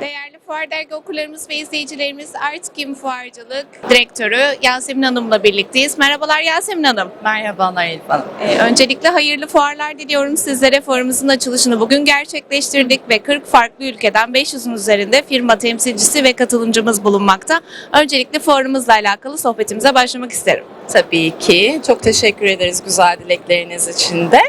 Değerli Fuar Dergi okurlarımız ve izleyicilerimiz Artkim Fuarcılık Direktörü Yasemin Hanım'la birlikteyiz. Merhabalar Yasemin Hanım. Merhabalar Elif Hanım. Ee, öncelikle hayırlı fuarlar diliyorum sizlere. Fuarımızın açılışını bugün gerçekleştirdik ve 40 farklı ülkeden 500'ün üzerinde firma temsilcisi ve katılımcımız bulunmakta. Öncelikle fuarımızla alakalı sohbetimize başlamak isterim. Tabii ki. Çok teşekkür ederiz güzel dilekleriniz için de.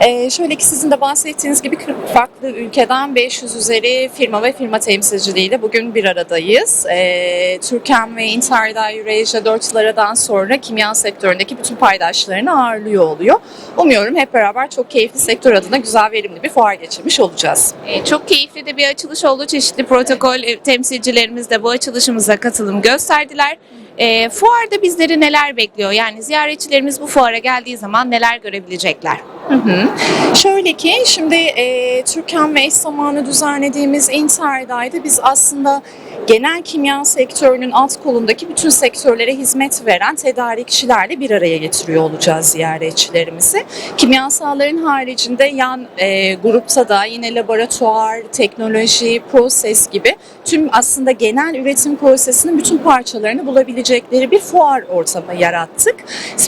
Ee, şöyle ki sizin de bahsettiğiniz gibi 40 farklı ülkeden 500 üzeri firma ve firma temsilciliğiyle bugün bir aradayız. Ee, Türkem ve Interday Eurasia 4 yıl sonra kimya sektöründeki bütün paydaşlarını ağırlıyor oluyor. Umuyorum hep beraber çok keyifli sektör adına güzel verimli bir fuar geçirmiş olacağız. Ee, çok keyifli de bir açılış oldu. Çeşitli protokol e, temsilcilerimiz de bu açılışımıza katılım gösterdiler. Ee, fuarda bizleri neler bekliyor? Yani ziyaretçilerimiz bu fuara geldiği zaman neler görebilecekler? Hı hı. Şöyle ki şimdi e, Türkan ve eş zamanı düzenlediğimiz Interday'da biz aslında genel kimya sektörünün alt kolundaki bütün sektörlere hizmet veren tedarikçilerle bir araya getiriyor olacağız ziyaretçilerimizi. Kimyasalların haricinde yan e, grupta da yine laboratuvar, teknoloji, proses gibi tüm aslında genel üretim prosesinin bütün parçalarını bulabilecekleri bir fuar ortamı yarattık.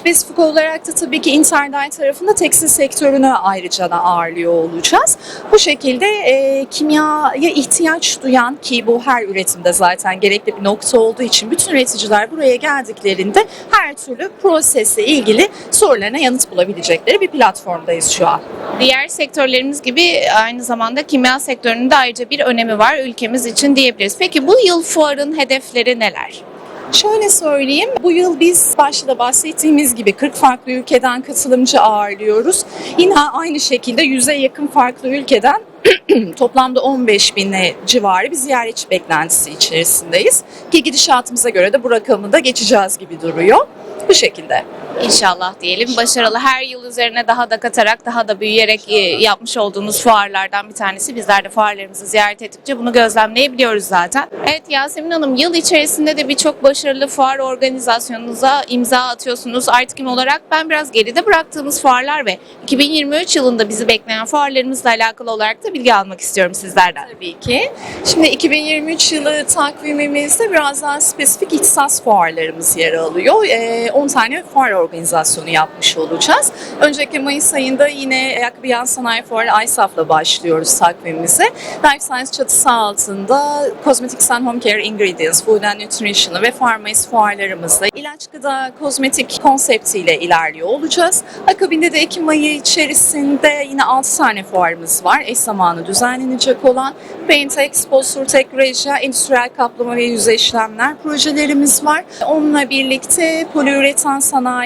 Spesifik olarak da tabii ki Interday tarafında tekstil sektörünü ayrıca da ağırlıyor olacağız. Bu şekilde e, kimyaya ihtiyaç duyan ki bu her üretimde zaten gerekli bir nokta olduğu için bütün üreticiler buraya geldiklerinde her türlü prosesle ilgili sorularına yanıt bulabilecekleri bir platformdayız şu an. Diğer sektörlerimiz gibi aynı zamanda kimya sektörünün de ayrıca bir önemi var ülkemiz için diyebiliriz. Peki bu yıl fuarın hedefleri neler? Şöyle söyleyeyim, bu yıl biz başta da bahsettiğimiz gibi 40 farklı ülkeden katılımcı ağırlıyoruz. Yine aynı şekilde 100'e yakın farklı ülkeden toplamda 15 bine civarı bir ziyaretçi beklentisi içerisindeyiz. Ki gidişatımıza göre de bu rakamı da geçeceğiz gibi duruyor. Bu şekilde. İnşallah diyelim. Başarılı her yıl üzerine daha da katarak, daha da büyüyerek e, yapmış olduğunuz fuarlardan bir tanesi. Bizler de fuarlarımızı ziyaret ettikçe bunu gözlemleyebiliyoruz zaten. Evet Yasemin Hanım, yıl içerisinde de birçok başarılı fuar organizasyonunuza imza atıyorsunuz. Artık kim olarak ben biraz geride bıraktığımız fuarlar ve 2023 yılında bizi bekleyen fuarlarımızla alakalı olarak da bilgi almak istiyorum sizlerden. Tabii ki. Şimdi 2023 yılı takvimimizde biraz daha spesifik ihtisas fuarlarımız yer alıyor. Ee, 10 tane fuar organizasyonu yapmış olacağız. Öncelikle Mayıs ayında yine Ayakkabı Sanayi Fuarı ISAF'la başlıyoruz takvimimize. Life Science çatısı altında Cosmetics and Home Care Ingredients, Food and Nutrition ve Pharmacy fuarlarımızla ilaç gıda kozmetik konseptiyle ilerliyor olacağız. Akabinde de Ekim ayı içerisinde yine 6 tane fuarımız var. Eş zamanı düzenlenecek olan Paint Expo, Surtek Reja, endüstriyel kaplama ve yüzey işlemler projelerimiz var. Onunla birlikte poliüretan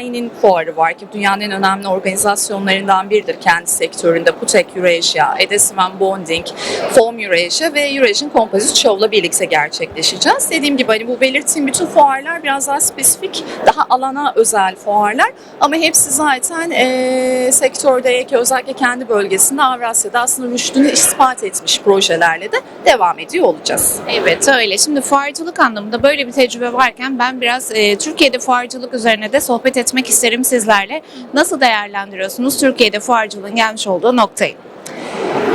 sanayinin fuarı var ki dünyanın en önemli organizasyonlarından biridir kendi sektöründe. Putek Eurasia, Adhesive and Bonding, Foam Eurasia ve Eurasian Composite Show'la birlikte gerçekleşeceğiz. Dediğim gibi hani bu belirttiğim bütün fuarlar biraz daha spesifik, daha alana özel fuarlar ama hepsi zaten eee sektördeki özellikle kendi bölgesinde Avrasya'da aslında rüştünü ispat etmiş projelerle de devam ediyor olacağız. Evet öyle. Şimdi fuarcılık anlamında böyle bir tecrübe varken ben biraz e, Türkiye'de fuarcılık üzerine de sohbet etmek isterim sizlerle. Nasıl değerlendiriyorsunuz Türkiye'de fuarcılığın gelmiş olduğu noktayı?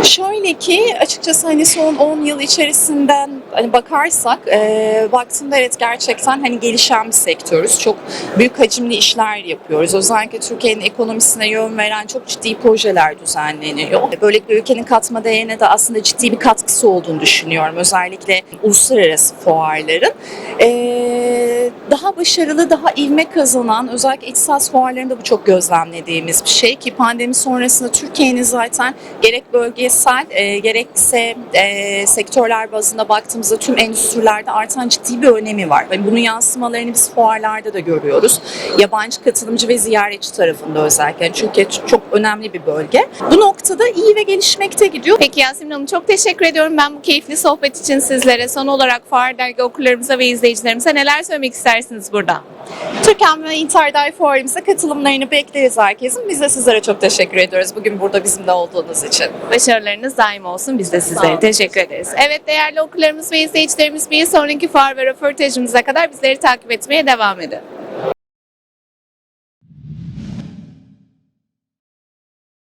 Şöyle ki açıkçası hani son 10 yıl içerisinden hani bakarsak e, baktığımda evet gerçekten hani gelişen bir sektörüz. Çok büyük hacimli işler yapıyoruz. Özellikle Türkiye'nin ekonomisine yön veren çok ciddi projeler düzenleniyor. Böylelikle ülkenin katma değerine de aslında ciddi bir katkısı olduğunu düşünüyorum. Özellikle uluslararası fuarların. E, daha başarılı, daha ivme kazanan özellikle ihtisas fuarlarında bu çok gözlemlediğimiz bir şey ki pandemi sonrasında Türkiye'nin zaten gerek bölgesel e, gerekse e, sektörler bazında baktığımızda tüm endüstrilerde artan ciddi bir önemi var. Yani bunun yansımalarını biz fuarlarda da görüyoruz. Yabancı katılımcı ve ziyaretçi tarafında özellikle. Yani Türkiye çok önemli bir bölge. Bu noktada iyi ve gelişmekte gidiyor. Peki Yasemin Hanım çok teşekkür ediyorum ben bu keyifli sohbet için sizlere. Son olarak Fuar Dergi okurlarımıza ve izleyicilerimize neler söylemek istersiniz burada? Türkan ve Interday Fuarımıza katılımlarını bekleriz herkesin. Biz de sizlere çok teşekkür ediyoruz bugün burada bizimle olduğunuz için. Başarılarınız daim olsun. Biz de sizlere teşekkür ederiz. Evet değerli okurlarımız ve izleyicilerimiz bir sonraki fuar ve röportajımıza kadar bizleri takip etmeye devam edin.